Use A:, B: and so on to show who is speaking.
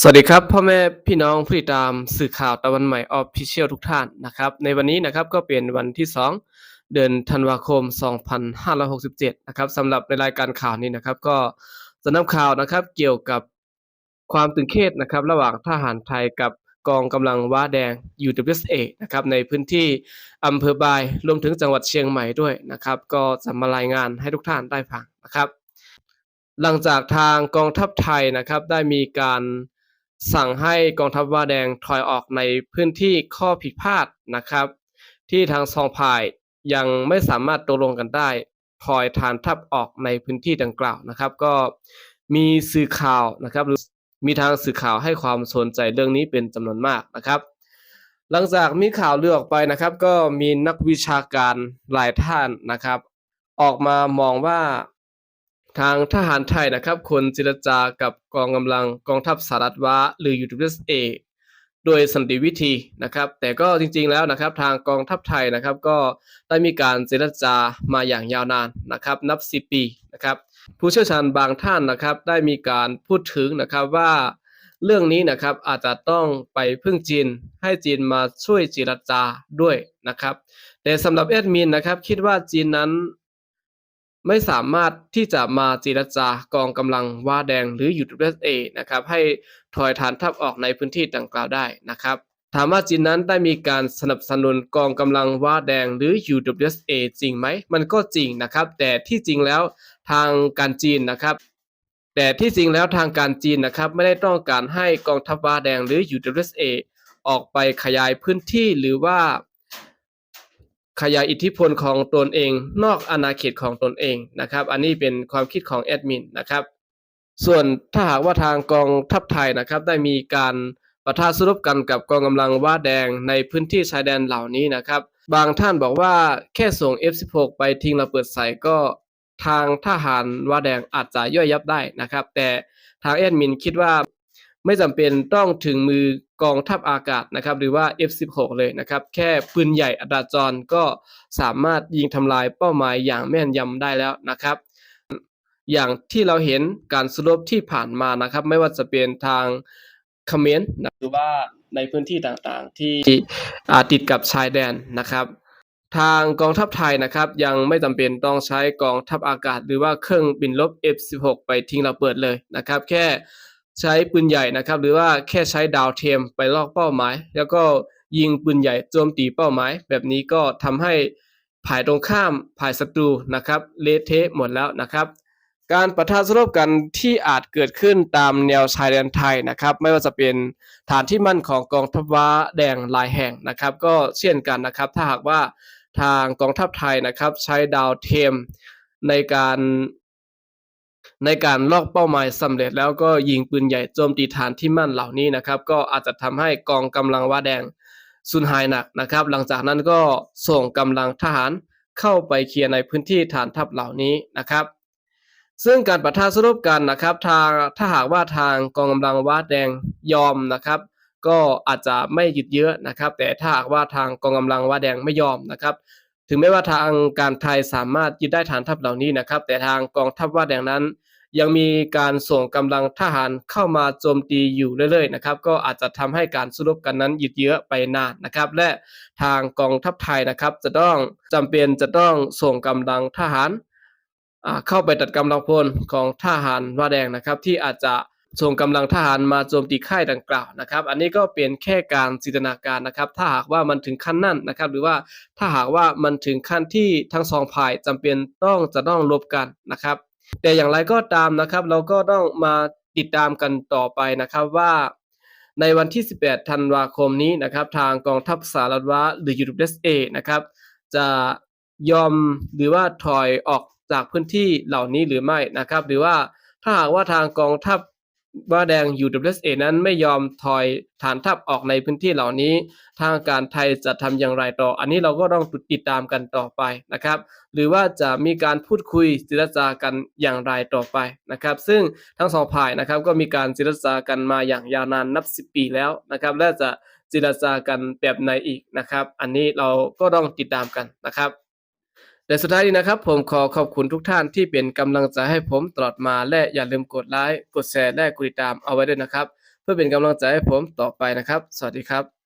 A: สวัสดีครับพ่อแม่พี่น้องผู้ติดตามสื่อข่าวตะวันใหม่ออฟฟิเชียลทุกท่านนะครับในวันนี้นะครับก็เป็นวันที่ 2 เดือนธันวาคม 2567 นะครับสำหรับในรายการข่าวนี้นะครับ ก็จะนำข่าวนะครับเกี่ยวกับความตึงเครียดนะครับ ระหว่างทหารไทยกับกองกำลังว้าแดง UWSA นะครับในพื้นที่อำเภอบายรวมถึงจังหวัดเชียงใหม่ด้วยนะครับ ก็จะมารายงานให้ทุกท่านได้ฟังนะครับ หลังจากทางกองทัพไทยนะครับได้มีการ สั่งให้กองทัพว่าแดงถอยออกในพื้นที่ข้อผิดพลาดนะครับ ที่ทางสองฝ่ายยังไม่สามารถตกลงกันได้ถอยฐานทัพออกในพื้นที่ดังกล่าวนะครับ ก็มีสื่อข่าวนะครับหรือมีทางสื่อข่าวให้ความสนใจเรื่องนี้เป็นจำนวนมากนะครับ หลังจากมีข่าวเลือออกไปนะครับ ก็มีนักวิชาการหลายท่านนะครับ ออกมามองว่า ทางทหารไทยนะครับควรเจรจากับกองกำลังกองทัพสหรัฐวะหรือ USA โดยสันติวิธีนะครับ แต่ก็จริงๆแล้วนะครับทางกองทัพไทยนะครับก็ได้มีการเจรจามาอย่างยาวนานนะครับ นับ 10 ปีนะครับ ผู้เชี่ยวชาญบางท่านนะครับ ได้มีการพูดถึงนะครับว่าเรื่องนี้นะครับอาจจะต้องไปพึ่งจีนให้จีนมาช่วยเจรจาด้วยนะครับ แต่สำหรับแอดมินนะครับคิดว่าจีนนั้น ไม่สามารถที่จะมาเจรจากองกำลังว่าแดงหรือ UWSA นะครับให้ถอยฐานทัพออกในพื้นที่ดังกล่าวได้นะครับถามว่าจีนนั้นได้มีการสนับสนุนกองกำลังว่าแดงหรือ UWSA จริงไหม มันก็จริงนะครับ แต่ที่จริงแล้วทางการจีนนะครับ แต่ที่จริงแล้วทางการจีนนะครับ ไม่ได้ต้องการให้กองทัพว่าแดงหรือ UWSA ออกไปขยายพื้นที่หรือว่า ขยายอิทธิพลของตนเอง นอกอาณาเขตของตนเองนะครับ อันนี้เป็นความคิดของแอดมินนะครับ ส่วนถ้าหากว่าทางกองทัพไทยนะครับ ได้มีการประทะสู้รบกันกับกองกำลังว่าแดงในพื้นที่ชายแดนเหล่านี้นะครับ บางท่านบอกว่าแค่ส่ง F16 ไปทิ้งระเบิดใส่ก็ทางทหารว่าแดงอาจจะย่อยยับได้นะครับ แต่ทางแอดมินคิดว่า ไม่จำเป็นต้องถึงมือกองทัพอากาศนะครับ หรือว่า F16 เลยนะครับ แค่ปืนใหญ่อัตราจรก็สามารถยิงทำลายเป้าหมายอย่างแม่นยำได้แล้วนะครับ อย่างที่เราเห็นการสู้รบที่ผ่านมานะครับ ไม่ว่าจะเป็นทางเขมรนะหรือว่าในพื้นที่ต่างๆ ที่อ่าติดกับชายแดนนะครับทางกองทัพไทยนะครับยังไม่จำเป็นต้องใช้กองทัพอากาศ หรือว่าเครื่องบินรบ F16 ไปทิ้งระเบิดเลยนะครับ แค่ ใช้ปืนใหญ่นะครับ หรือว่าแค่ใช้ดาวเทียมไปลอกเป้าหมาย แล้วก็ยิงปืนใหญ่โจมตีเป้าหมาย แบบนี้ก็ทำให้ฝ่ายตรงข้ามฝ่ายศัตรูนะครับเละเทะหมดแล้วนะครับ การปะทะสู้รบกันที่อาจเกิดขึ้นตามแนวชายแดนไทยนะครับ ไม่ว่าจะเป็นฐานที่มั่นของกองทัพว้าแดงหลายแห่งนะครับ ก็เช่นกันนะครับ ถ้าหากว่าทางกองทัพไทยนะครับ ใช้ดาวเทียมในการ ในการลอกเป้าหมายสำเร็จแล้วก็ยิงปืนใหญ่โจมตีฐานที่มั่นเหล่านี้นะครับ ก็อาจจะทำให้กองกำลังว้าแดงสูญหายหนักนะครับ หลังจากนั้นก็ส่งกำลังทหารเข้าไปเคลียร์ในพื้นที่ฐานทัพเหล่านี้นะครับ ซึ่งการปะทะสู้รบกันนะครับทางถ้าหากว่าทางกองกำลังว้าแดงยอมนะครับก็อาจจะไม่หยุดเยอะนะครับ แต่ถ้าหากว่าทางกองกำลังว้าแดงไม่ยอมนะครับ ถึงแม้ว่าทางการไทยสามารถยึดได้ฐานทัพเหล่านี้นะครับ แต่ทางกองทัพว่าแดงนั้น ยังมีการส่งกำลังทหารเข้ามาโจมตีอยู่เรื่อยๆนะครับก็อาจจะทำให้การสู้รบกันนั้นหยุดเยื้อไปนานนะครับและทางกองทัพไทยนะครับจะต้องจำเป็นจะต้องส่งกำลังทหารเข้าไปตัดกำลังพลของทหารว่าแดงนะครับที่อาจจะส่งกำลังทหารมาโจมตีค่ายดังกล่าวนะครับ อันนี้ก็เป็นแค่การจินตนาการนะครับ ถ้าหากว่ามันถึงขั้นนั้นนะครับ หรือว่าถ้าหากว่ามันถึงขั้นที่ทั้งสองฝ่ายจำเป็นต้องจะต้องรบกันนะครับ แต่อย่างไรก็ตามนะครับ เราก็ต้องมาติดตามกันต่อไปนะครับว่า ในวันที่ 18 ธันวาคมนี้นะครับ ทางกองทัพสหรัฐวะหรือ USA นะครับ จะยอมหรือว่าถอยออกจากพื้นที่เหล่านี้หรือไม่นะครับ หรือว่าถ้าหากว่าทางกองทัพ ว่าแดง UWSA นั้นไม่ยอมถอยฐานทัพออกในพื้นที่เหล่านี้ ทางการไทยจะทำอย่างไรต่อ อันนี้เราก็ต้องติดตามกันต่อไปนะครับ หรือว่าจะมีการพูดคุยเจรจากันอย่างไรต่อไปนะครับ ซึ่งทั้งสองฝ่ายนะครับก็มีการเจรจากันมาอย่างยาวนานนับ10ปีแล้วนะครับ และจะเจรจากันแบบไหนอีกนะครับ อันนี้เราก็ต้องติดตามกันนะครับ และสุดท้ายนี้นะครับ ผมขอขอบคุณทุกท่านที่เป็นกำลังใจให้ผมตลอดมาและอย่าลืมกดไลค์กดแชร์และกดติดตามเอาไว้ด้วยนะครับ เพื่อเป็นกำลังใจให้ผมต่อไปนะครับ สวัสดีครับ